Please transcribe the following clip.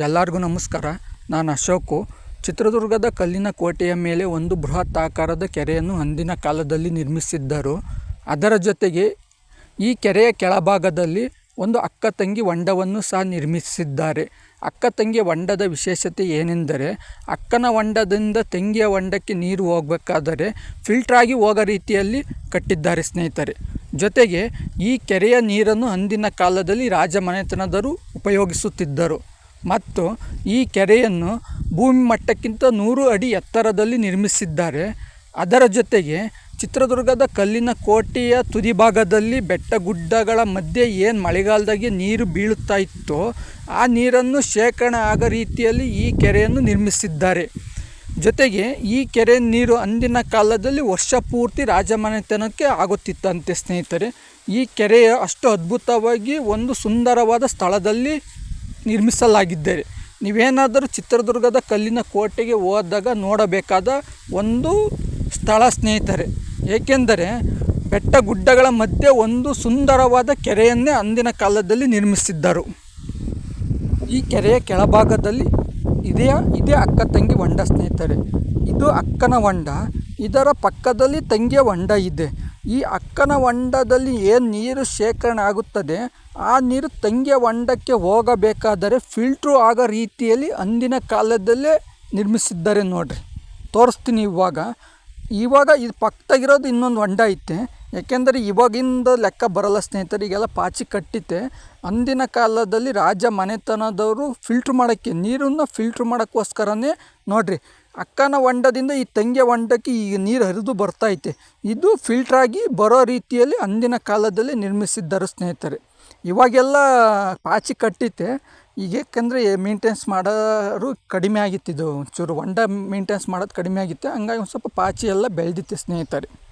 ಎಲ್ಲರಿಗೂ ನಮಸ್ಕಾರ. ನಾನು ಅಶೋಕು. ಚಿತ್ರದುರ್ಗದ ಕಲ್ಲಿನ ಕೋಟೆಯ ಮೇಲೆ ಒಂದು ಬೃಹತ್ ಆಕಾರದ ಕೆರೆಯನ್ನು ಅಂದಿನ ಕಾಲದಲ್ಲಿ ನಿರ್ಮಿಸಿದ್ದರು. ಅದರ ಜೊತೆಗೆ ಈ ಕೆರೆಯ ಕೆಳಭಾಗದಲ್ಲಿ ಒಂದು ಅಕ್ಕ ತಂಗಿ ಹೊಂಡವನ್ನು ಸಹ ನಿರ್ಮಿಸಿದ್ದಾರೆ. ಅಕ್ಕ ತಂಗಿಯ ಹೊಂಡದ ವಿಶೇಷತೆ ಏನೆಂದರೆ, ಅಕ್ಕನ ಹೊಂಡದಿಂದ ತಂಗಿಯ ಹೊಂಡಕ್ಕೆ ನೀರು ಹೋಗಬೇಕಾದರೆ ಫಿಲ್ಟ್ರಾಗಿ ಹೋಗೋ ರೀತಿಯಲ್ಲಿ ಕಟ್ಟಿದ್ದಾರೆ ಸ್ನೇಹಿತರೆ. ಜೊತೆಗೆ ಈ ಕೆರೆಯ ನೀರನ್ನು ಅಂದಿನ ಕಾಲದಲ್ಲಿ ರಾಜ ಮನೆತನದವರು ಉಪಯೋಗಿಸುತ್ತಿದ್ದರು. ಮತ್ತು ಈ ಕೆರೆಯನ್ನು ಭೂಮಿ ಮಟ್ಟಕ್ಕಿಂತ ನೂರು ಅಡಿ ಎತ್ತರದಲ್ಲಿ ನಿರ್ಮಿಸಿದ್ದಾರೆ. ಅದರ ಜೊತೆಗೆ ಚಿತ್ರದುರ್ಗದ ಕಲ್ಲಿನ ಕೋಟೆಯ ತುದಿಭಾಗದಲ್ಲಿ ಬೆಟ್ಟ ಗುಡ್ಡಗಳ ಮಧ್ಯೆ ಏನು ಮಳೆಗಾಲದಾಗೆ ನೀರು ಬೀಳುತ್ತಾ ಇತ್ತೋ, ಆ ನೀರನ್ನು ಶೇಖರಣೆ ಆಗೋ ರೀತಿಯಲ್ಲಿ ಈ ಕೆರೆಯನ್ನು ನಿರ್ಮಿಸಿದ್ದಾರೆ. ಜೊತೆಗೆ ಈ ಕೆರೆ ನೀರು ಅಂದಿನ ಕಾಲದಲ್ಲಿ ವರ್ಷ ಪೂರ್ತಿ ರಾಜಮನೆತನಕ್ಕೆ ಆಗುತ್ತಿತ್ತಂತೆ ಸ್ನೇಹಿತರೆ. ಈ ಕೆರೆಯ ಅಷ್ಟು ಅದ್ಭುತವಾಗಿ ಒಂದು ಸುಂದರವಾದ ಸ್ಥಳದಲ್ಲಿ ನಿರ್ಮಿಸಲಾಗಿದ್ದಾರೆ. ನೀವೇನಾದರೂ ಚಿತ್ರದುರ್ಗದ ಕಲ್ಲಿನ ಕೋಟೆಗೆ ಹೋದಾಗ ನೋಡಬೇಕಾದ ಒಂದು ಸ್ಥಳ ಸ್ನೇಹಿತರೆ, ಏಕೆಂದರೆ ಬೆಟ್ಟ ಗುಡ್ಡಗಳ ಮಧ್ಯೆ ಒಂದು ಸುಂದರವಾದ ಕೆರೆಯನ್ನೇ ಅಂದಿನ ಕಾಲದಲ್ಲಿ ನಿರ್ಮಿಸಿದ್ದರು. ಈ ಕೆರೆಯ ಕೆಳಭಾಗದಲ್ಲಿ ಇದೇ ಇದೇ ಅಕ್ಕ ತಂಗಿ ಹೊಂಡ ಸ್ನೇಹಿತರೆ. ಇದು ಅಕ್ಕನ ಹೊಂಡ. ಇದರ ಪಕ್ಕದಲ್ಲಿ ತಂಗಿಯ ಹೊಂಡ ಇದೆ. ಈ ಅಕ್ಕನ ಹೊಂಡದಲ್ಲಿ ಏನು ನೀರು ಶೇಖರಣೆ ಆಗುತ್ತದೆ, ಆ ನೀರು ತಂಗಿಯ ಹೊಂಡಕ್ಕೆ ಹೋಗಬೇಕಾದರೆ ಫಿಲ್ಟ್ರು ಆಗೋ ರೀತಿಯಲ್ಲಿ ಅಂದಿನ ಕಾಲದಲ್ಲೇ ನಿರ್ಮಿಸಿದ್ದಾರೆ ನೋಡಿರಿ. ತೋರಿಸ್ತೀನಿ ಇವಾಗ. ಇವಾಗ ಇದು ಪಕ್ಕದಾಗಿರೋದು ಇನ್ನೊಂದು ಹೊಂಡ ಐತೆ. ಯಾಕೆಂದರೆ ಇವಾಗಿಂದ ಲೆಕ್ಕ ಬರಲ್ಲ ಸ್ನೇಹಿತರೆ, ಈಗೆಲ್ಲ ಪಾಚಿ ಕಟ್ಟಿತೆ. ಅಂದಿನ ಕಾಲದಲ್ಲಿ ರಾಜ ಮನೆತನದವರು ಫಿಲ್ಟ್ರ್ ಮಾಡೋಕ್ಕೆ, ನೀರನ್ನು ಫಿಲ್ಟ್ರ್ ಮಾಡೋಕ್ಕೋಸ್ಕರನೇ ನೋಡಿರಿ ಅಕ್ಕನ ಹೊಂಡದಿಂದ ಈ ತಂಗಿಯ ಹೊಂಡಕ್ಕೆ ಈಗ ನೀರು ಹರಿದು ಬರ್ತೈತೆ ಇದು ಫಿಲ್ಟ್ರಾಗಿ ಬರೋ ರೀತಿಯಲ್ಲಿ ಅಂದಿನ ಕಾಲದಲ್ಲಿ ನಿರ್ಮಿಸಿದ್ದರು ಸ್ನೇಹಿತರೆ. ಇವಾಗೆಲ್ಲ ಪಾಚಿ ಕಟ್ಟಿತ್ತೆ ಈಗ ಏಕೆಂದರೆ ಮೇಂಟೆನ್ಸ್ ಮಾಡೋರು ಕಡಿಮೆ ಇದು ಒಂಚೂರು ಹೊಂಡ ಮೇಂಟೆನ್ಸ್ ಮಾಡೋದು ಕಡಿಮೆ ಆಗಿತ್ತು. ಹಂಗಾಗಿ ಒಂದು ಸ್ವಲ್ಪ ಪಾಚಿ ಎಲ್ಲ ಬೆಳೆದಿತ್ತು ಸ್ನೇಹಿತರೆ.